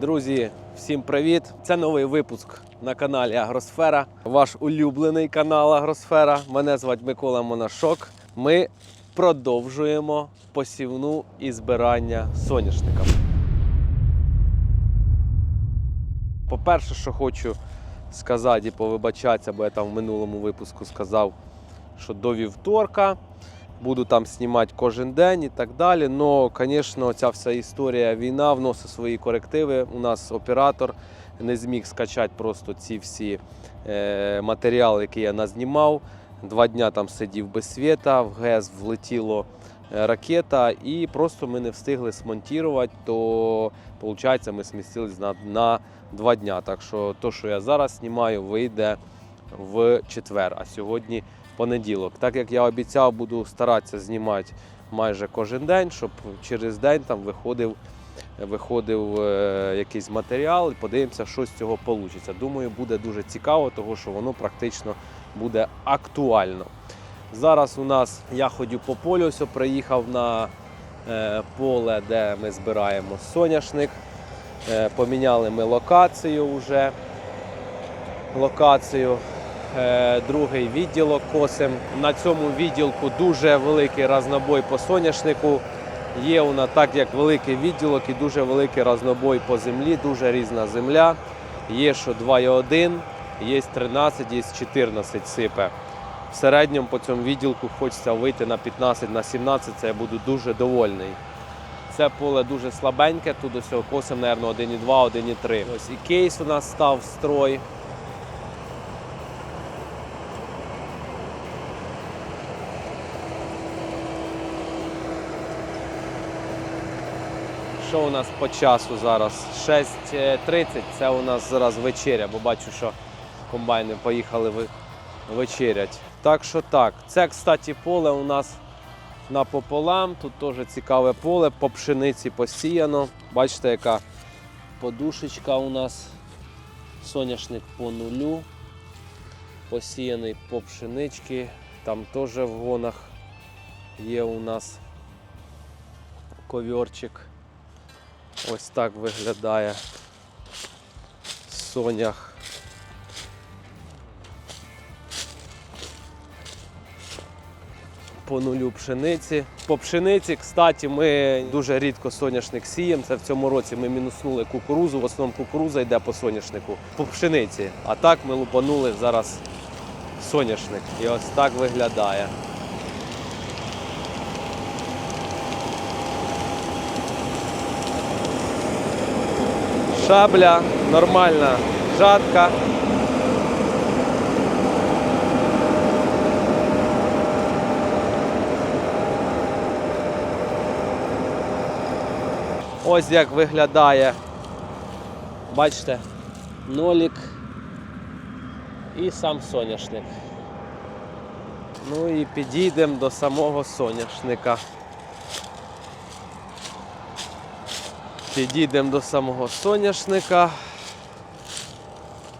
Друзі, всім привіт! Це новий випуск на каналі Агросфера, ваш улюблений канал Агросфера. Мене звати Микола Монашок. Ми продовжуємо посівну і збирання соняшника. По-перше, що хочу сказати і повибачатися, бо я там в минулому випуску сказав, що до вівторка буду там знімати кожен день і так далі. Но, звісно, ця вся історія війна вносить свої корективи. У нас оператор не зміг скачати просто ці всі е, матеріали, які я назнімав. Два дня там сидів без світа, в ГЕС влетіло е, ракета, і просто ми не встигли смонтувати, то виходить, ми смістились на, на два дня. Так що то, що я зараз знімаю, вийде в четвер. А сьогодні понеділок. Так як я обіцяв, буду старатися знімати майже кожен день, щоб через день там виходив, виходив е, якийсь матеріал і подивимося, що з цього вийде. Думаю, буде дуже цікаво, тому що воно практично буде актуально. Зараз у нас я ходю по полю, ось приїхав на е, поле, де ми збираємо соняшник. Е, поміняли ми локацію вже. Локацію другий відділок косим. На цьому відділку дуже великий разнобой по соняшнику. Є у нас так як великий відділок і дуже великий разнобой по землі, дуже різна земля. Є що 2,1, є 13, є 14 сипе. В середньому по цьому відділку хочеться вийти на 15 на 17, це я буду дуже довольний. Це поле дуже слабеньке, тут ось косим, мабуть, 1,2, 1,3. Ось і кейс у нас став строй. Що у нас по часу зараз? 6.30, це у нас зараз вечеря, бо бачу, що комбайни поїхали вечерять. Так що так. Це, кстати, поле у нас напополам. Тут теж цікаве поле, по пшениці посіяно. Бачите, яка подушечка у нас. Соняшник по нулю. Посіяний по пшенички. Там теж в гонах є у нас ковьорчик. Ось так виглядає сонях. По нулю пшениці. По пшениці, кстати, ми дуже рідко соняшник сіємо. Це в цьому році ми мінуснули кукурузу. В основному кукуруза йде по соняшнику, по пшениці. А так ми лупанули зараз соняшник. І ось так виглядає. Шабля, нормальна жатка. Ось як виглядає, бачите, нолік і сам соняшник. Ну і підійдемо до самого соняшника. Підійдемо до самого соняшника.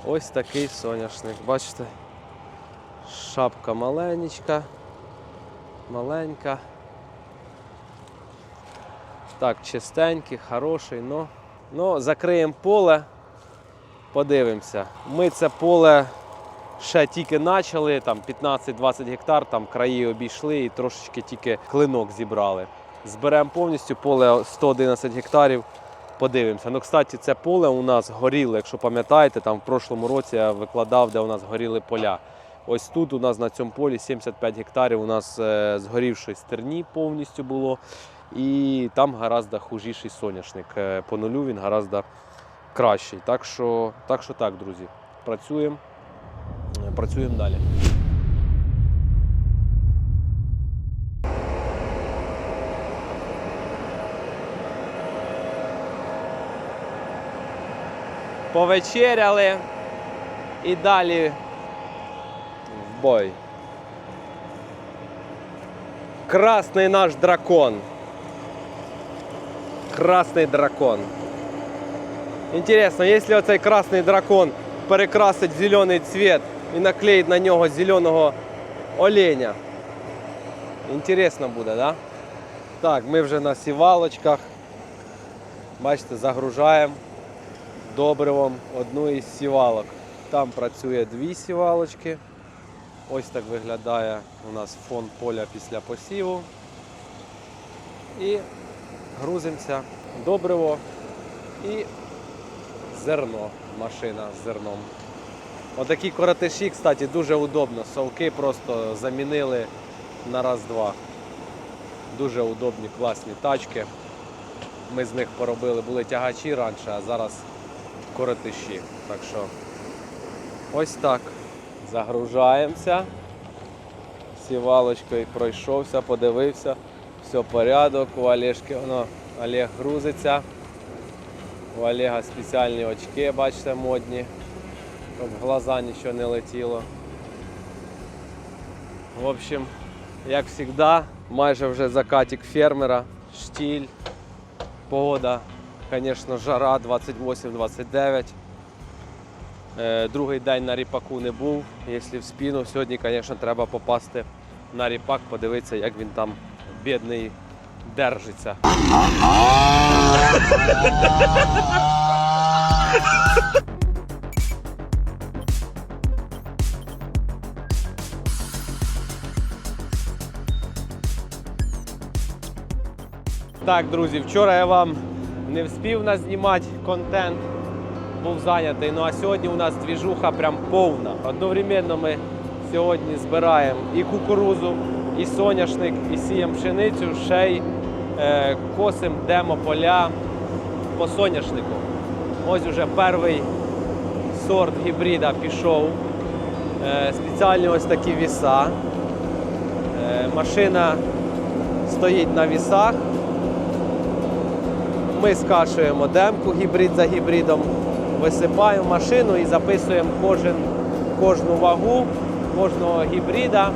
Ось такий соняшник. Бачите? Шапка маленька. Маленька. Так, чистенький, хороший, но. Ну, закриємо поле, подивимося. Ми це поле ще тільки почали, там 15-20 гектар, там краї обійшли і трошечки тільки клинок зібрали. Зберемо повністю поле 111 гектарів. Подивимося. Ну, кстати, це поле у нас горіло, якщо пам'ятаєте, там в прошлому році я викладав, де у нас горіли поля. Ось тут у нас на цьому полі 75 гектарів у нас е, згорівшої стерні повністю було. І там гораздо хужіший соняшник. Е, По нулю він гораздо кращий. Так що так, що так друзі. Працюємо. Е, Працюємо далі. Повечеряли і далі в бой. Красний наш дракон. Красний дракон. Інтересно, якщо оцей красний дракон перекрасить в зелений цвет і наклеїть на нього зеленого оленя. Інтересно буде, да? Так, ми вже на сівалочках. Бачите, загружаємо. Добривом одну із сівалок. Там працює дві сівалочки. Ось так виглядає у нас фон поля після посіву. І грузимося добриво і зерно, машина з зерном. Отакі коротиші, кстати, дуже удобно. Совки просто замінили на раз-два. Дуже удобні, класні тачки. Ми з них поробили, були тягачі раніше, а зараз коротиші. Так що ось так. Загружаємося. Сівалочкою пройшовся, подивився. Все порядок. У Олежки воно Олег грузиться. У Олега спеціальні очки, бачите, модні, щоб в глаза нічого не летіло. В общем, як завжди, майже вже закатик фермера, штіль, погода, звісно, жара 28-29. Е, Другий день на ріпаку не був, якщо в спину. Сьогодні, звісно, треба попасти на ріпак, подивитися, як він там бідний держиться. Так, друзі, вчора я вам не встиг нас знімати контент, був зайнятий. Ну а сьогодні у нас двіжуха прям повна. Одновременно ми сьогодні збираємо і кукурузу, і соняшник, і сіємо пшеницю, ще й е, косимо демо-поля по соняшнику. Ось уже перший сорт гібрида пішов. Е, спеціальні ось такі віса. Е, машина стоїть на вісах. Ми скашуємо демку гібрид за гібридом, висипаємо машину і записуємо кожен, кожну вагу кожного гібрида,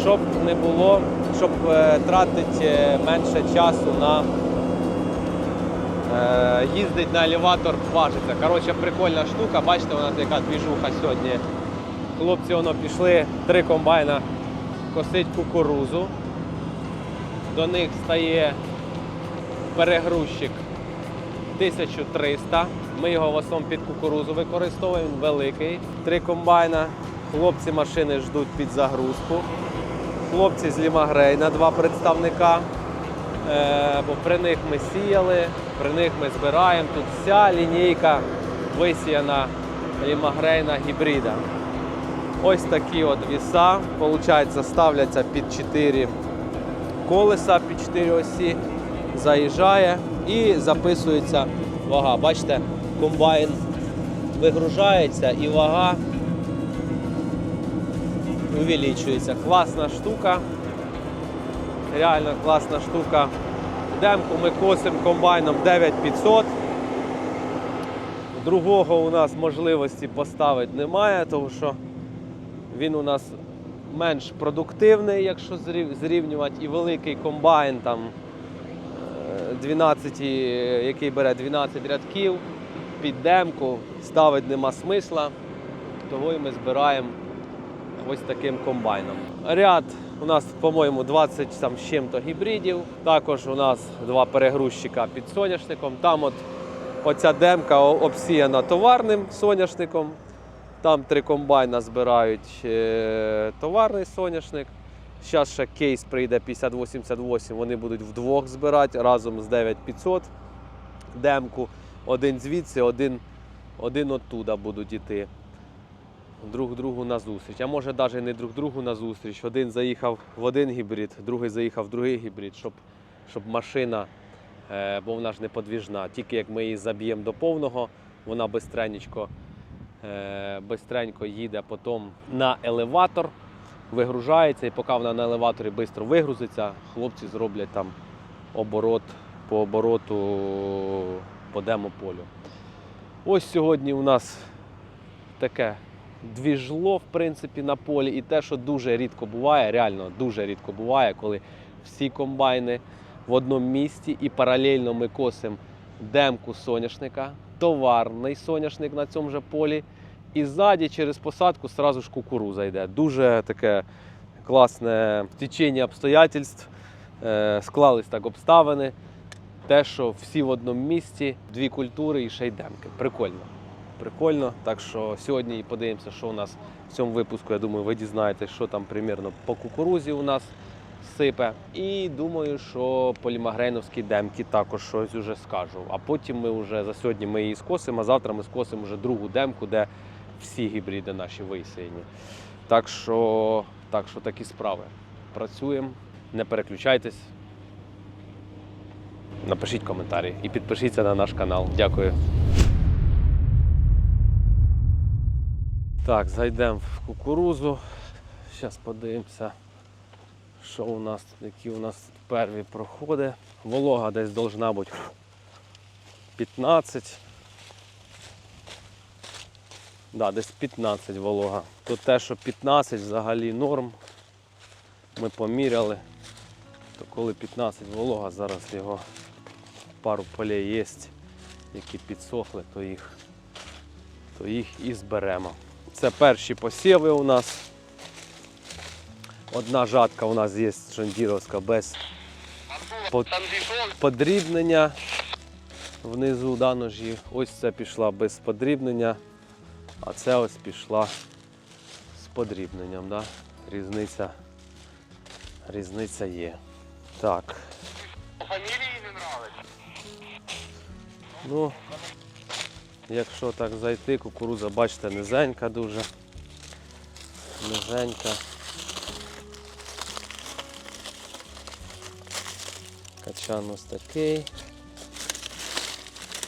щоб не було, щоб е, тратити е, менше часу на е, їздить на елеватор, важиться. Коротше, прикольна штука. Бачите, у нас яка двіжуха сьогодні. Хлопці воно пішли три комбайна косить кукурузу. До них стає перегрузчик 1300. Ми його в основному під кукурузу використовуємо, він великий. Три комбайна. Хлопці машини ждуть під загрузку. Хлопці з Лімагрей на два представника. Е, бо при них ми сіяли, при них ми збираємо. Тут вся лінійка висіяна лімагрейна гібрида. Ось такі от віса, получається, ставляться під 4 колеса, під 4 осі, заїжджає і записується вага. Бачите, комбайн вигружається і вага увеличується. Класна штука. Реально класна штука. Демку ми косимо комбайном 9500. Другого у нас можливості поставити немає, тому що він у нас менш продуктивний, якщо зрівнювати, і великий комбайн там 12, який бере 12 рядків під демку, ставити нема смисла, того і ми збираємо ось таким комбайном. Ряд у нас, по-моєму, 20 там з чим-то гібридів. Також у нас два перегрузчика під соняшником. Там от оця демка обсіяна товарним соняшником. Там три комбайна збирають е, товарний соняшник. Зараз ще кейс прийде 5088, вони будуть вдвох збирати разом з 9500 демку. Один звідси, один, один оттуда будуть йти. Друг другу на зустріч. А може навіть не друг другу на зустріч. Один заїхав в один гібрид, другий заїхав в другий гібрид, щоб, щоб машина, е, бо вона ж не подвіжна. Тільки як ми її заб'ємо до повного, вона е, бистренько їде потім на елеватор, вигружається, і поки вона на елеваторі швидко вигрузиться, хлопці зроблять там оборот по обороту по демополю. Ось сьогодні у нас таке двіжло, в принципі, на полі. І те, що дуже рідко буває, реально дуже рідко буває, коли всі комбайни в одному місці і паралельно ми косимо демку соняшника, товарний соняшник на цьому же полі. І ззаді через посадку сразу ж кукуруза йде. Дуже таке класне течення обстоятельств. Е, Склались так обставини, те, що всі в одному місці, дві культури і ще й демки. Прикольно. Прикольно. Так що сьогодні і подивимося, що у нас в цьому випуску. Я думаю, ви дізнаєтесь, що там примірно по кукурузі у нас сипе. І думаю, що по лімагрейновській демці також щось уже скажу. А потім ми вже за сьогодні ми її скосимо, а завтра ми скосимо вже другу демку, де всі гібриди наші висіяні. Так що, так що такі справи. Працюємо, не переключайтесь. Напишіть коментарі і підпишіться на наш канал. Дякую. Так, зайдемо в кукурузу. Зараз подивимося, що у нас, які у нас тут перві проходи. Волога десь должна бути 15. Да, десь 15 волога. То те, що 15 взагалі норм. Ми поміряли. То коли 15 волога, зараз його пару полей є, які підсохли, то їх, то їх і зберемо. Це перші посіви у нас. Одна жатка у нас є жондіровська без подрібнення внизу да, ножі. Ось це пішла без подрібнення, а це ось пішла з подрібненням. Да? Різниця, різниця є. Так. Фамілії не нравиться. Ну, якщо так зайти, кукуруза, бачите, низенька дуже. Низенька. Качан ось такий.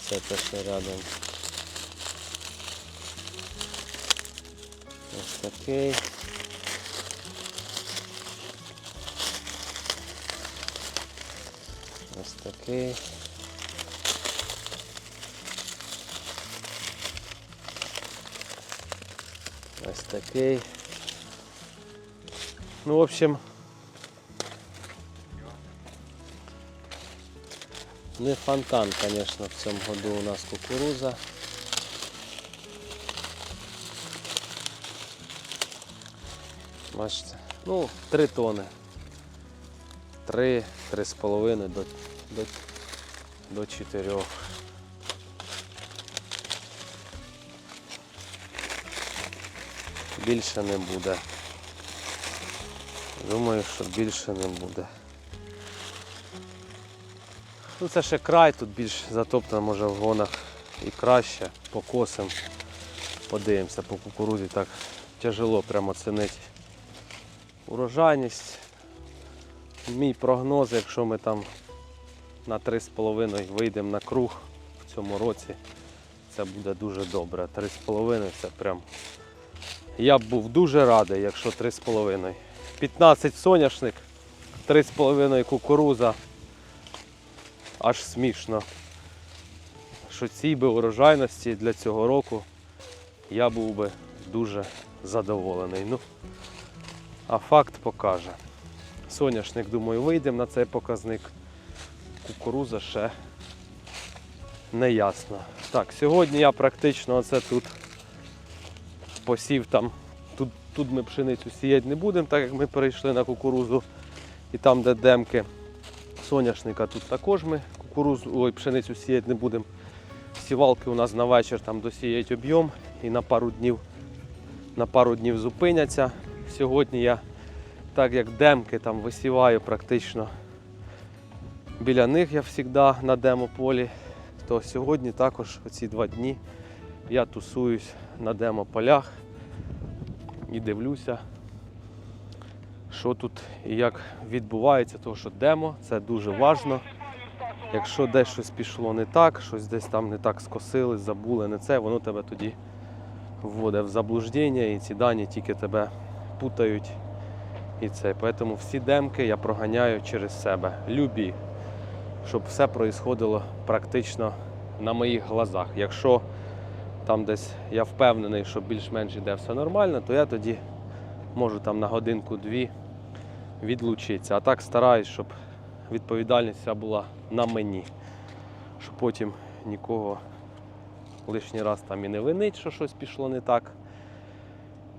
Це те, що рядом. Ось такий. Ось такий. Ось такий. Ну, в общем, не фонтан, конечно, в цьому году у нас кукуруза. Бачите, ну, 3 тони. 3, 3,5 до, до, до 4. Більше не буде. Думаю, що більше не буде. Ну це ще край, тут більш затоптано, може в гонах і краще. Покосим, подивимося по кукурузі, так тяжело прямо оцінити урожайність. Мій прогноз, якщо ми там на 3,5 вийдемо на круг в цьому році, це буде дуже добре. 3,5 це прям я б був дуже радий, якщо 3,5. 15 соняшник, 3,5 кукуруза. Аж смішно. Що цій би урожайності для цього року я був би дуже задоволений. Ну, а факт покаже. Соняшник, думаю, вийдемо на цей показник. Кукуруза ще не ясно. Так, сьогодні я практично оце тут посів там. Тут, тут ми пшеницю сіяти не будемо, так як ми перейшли на кукурузу. І там, де демки соняшника, тут також ми кукурузу, ой, пшеницю сіяти не будемо. Сівалки у нас на вечір там досіять об'єм і на пару днів на пару днів зупиняться. Сьогодні я, так як демки там висіваю практично біля них я завжди на демополі, то сьогодні також оці два дні я тусуюсь на демополях і дивлюся, що тут і як відбувається, тому що демо це дуже важливо. Якщо десь щось пішло не так, щось десь там не так скосили, забули, не це, воно тебе тоді вводить в заблуждення і ці дані тільки тебе путають. І це. Тому всі демки я проганяю через себе. Любі, щоб все проїсходило практично на моїх глазах. Якщо там десь я впевнений, що більш-менш іде все нормально, то я тоді можу там на годинку-дві відлучитися. А так стараюсь, щоб відповідальність вся була на мені, щоб потім нікого лишній раз там і не винить, що щось пішло не так.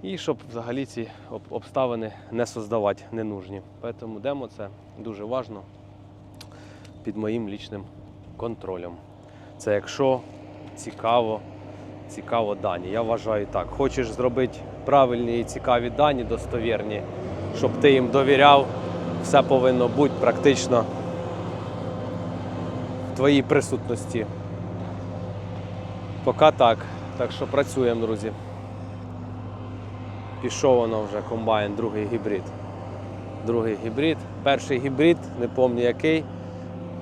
І щоб взагалі ці обставини не создавати ненужні. Тому демо це дуже важливо під моїм лічним контролем. Це якщо цікаво, цікаво дані. Я вважаю так. Хочеш зробити правильні і цікаві дані, достовірні, щоб ти їм довіряв, все повинно бути практично в твоїй присутності. Поки так. Так що працюємо, друзі. Пішов воно вже комбайн, другий гібрид. Другий гібрид. Перший гібрид, не пам'ятаю який,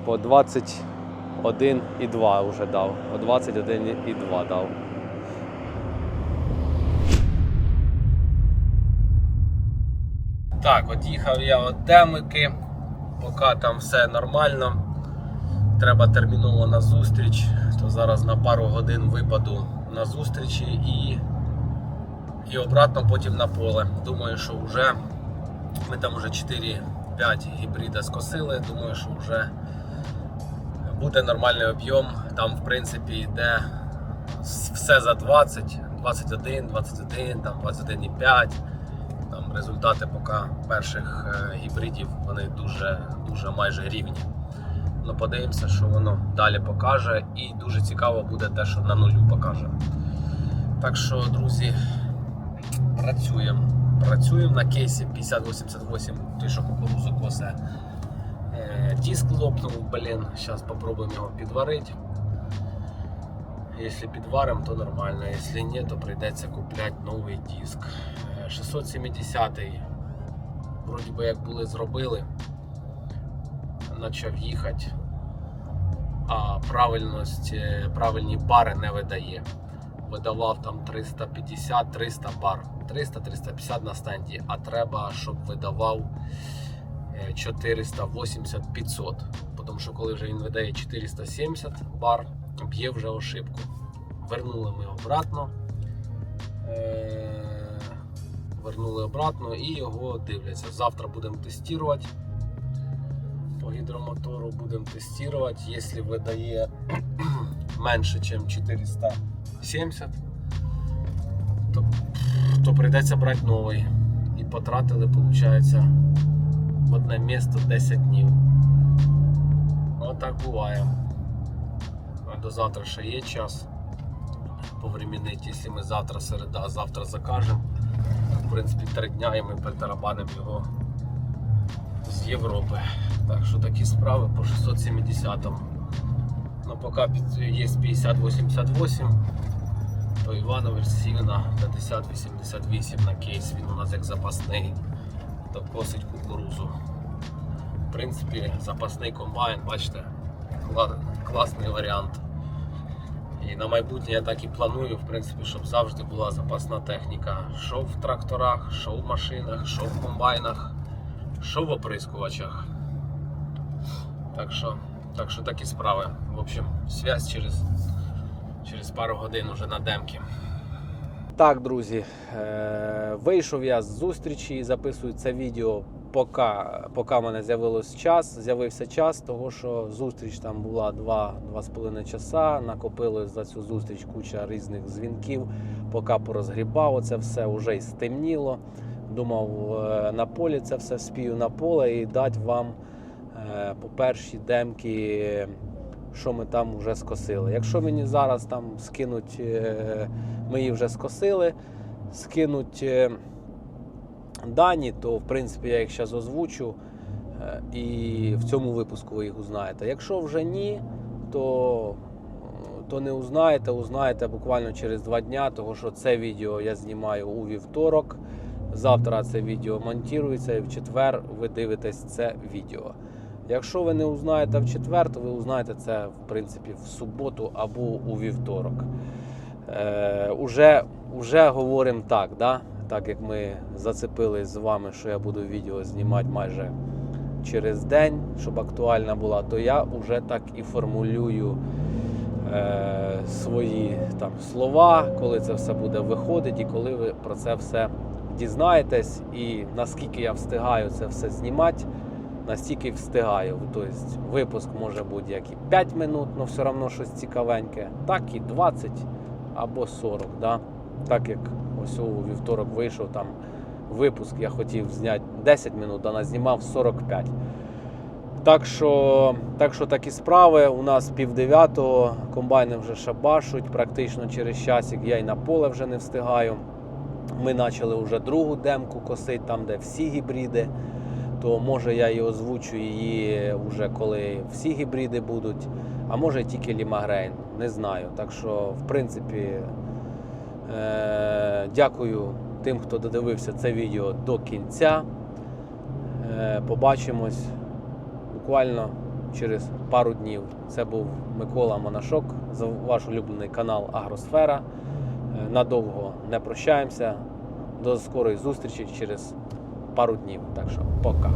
по 21,2 вже дав. По 21,2 дав. Так, от їхав я от Демики, поки там все нормально. Треба терміново на зустріч, то зараз на пару годин випаду на зустрічі і, і обратно потім на поле. Думаю, що вже ми там вже 4-5 гібрида скосили. Думаю, що вже буде нормальний об'єм. Там, в принципі, йде все за 20, 21, 21, там 21,5. Там результати поки перших е, гібридів вони дуже, дуже майже рівні. Ну, подивимося, що воно далі покаже. І дуже цікаво буде те, що на нулю покаже. Так що, друзі, працюємо. Працюємо на кейсі 5088, той, що кукурузу косе. Е, Диск лопнув, блін. Зараз спробуємо його підварити. Якщо підваримо, то нормально. Якщо ні, то прийдеться купляти новий диск. Е, 670-й. Вроді би як були зробили. Почав їхати. А правильність, е, правильні бари не видає. Видавав там 350-300 бар. 300-350 на стенді, а треба, щоб видавав е, 480-500. Тому що коли вже він видає 470 бар, б'є вже ошибку. Вернули ми обратно. Е, Вернули обратно і його дивляться. Завтра будемо тестувати. По гідромотору будемо тестувати. Якщо видає менше, ніж 470, то, то прийдеться брати новий. І потратили, виходить, в одне місто 10 днів. Отак буває. А до завтра ще є час повременити, якщо ми завтра середа, а завтра закажемо. В принципі, три дня і ми притарабанимо його з Європи. Так що такі справи по 670-му. Поки під- є 50-88, то Іванович сів на 50-88 на кейс, він у нас як запасний, то косить кукурузу. В принципі, запасний комбайн, бачите, кла- класний варіант. І на майбутнє я так і планую, в принципі, щоб завжди була запасна техніка. Що в тракторах, що в машинах, що в комбайнах, що в оприскувачах. Так що, так що такі справи. В общем, связь через, через пару годин уже на демки. Так, друзі, е, вийшов я з зустрічі і записую це відео, поки, поки в мене з'явилось час. З'явився час, того що зустріч там була 2-2,5 часа. Накопилось за цю зустріч куча різних дзвінків. Поки порозгрібав оце все, вже й стемніло. Думав, е, на полі це все спію на поле і дати вам по перші демки, що ми там вже скосили. Якщо мені зараз там скинуть, е, ми її вже скосили, скинуть е, дані, то в принципі я їх зараз озвучу. е, І в цьому випуску ви їх узнаєте. Якщо вже ні, то, то не узнаєте, узнаєте буквально через два дня, тому що це відео я знімаю у вівторок. Завтра це відео монтується і в четвер ви дивитесь це відео. Якщо ви не узнаєте в четвер, то ви узнаєте це в принципі в суботу або у вівторок. Е, уже, уже говоримо так, да? так як ми зацепились з вами, що я буду відео знімати майже через день, щоб актуальна була, то я вже так і формулюю е, свої там слова, коли це все буде виходити, і коли ви про це все дізнаєтесь, і наскільки я встигаю це все знімати, настільки встигаю. Тобто випуск може бути як і 5 минут, але все одно щось цікавеньке, так і 20 або 40. Да? Так як ось у вівторок вийшов там випуск, я хотів зняти 10 минут, а назнімав 45. Так що, так що такі справи. У нас пів комбайни вже шабашуть, практично через часик я й на поле вже не встигаю. Ми почали вже другу демку косити, там, де всі гібриди. То може я і озвучу її вже коли всі гібриди будуть, а може тільки Лімагрейн, не знаю. Так що, в принципі, е- дякую тим, хто додивився це відео до кінця. Е- побачимось буквально через пару днів. Це був Микола Монашок за ваш улюблений канал Агросфера. Е, Надовго не прощаємося. До скорої зустрічі через пару днів. Так що пока.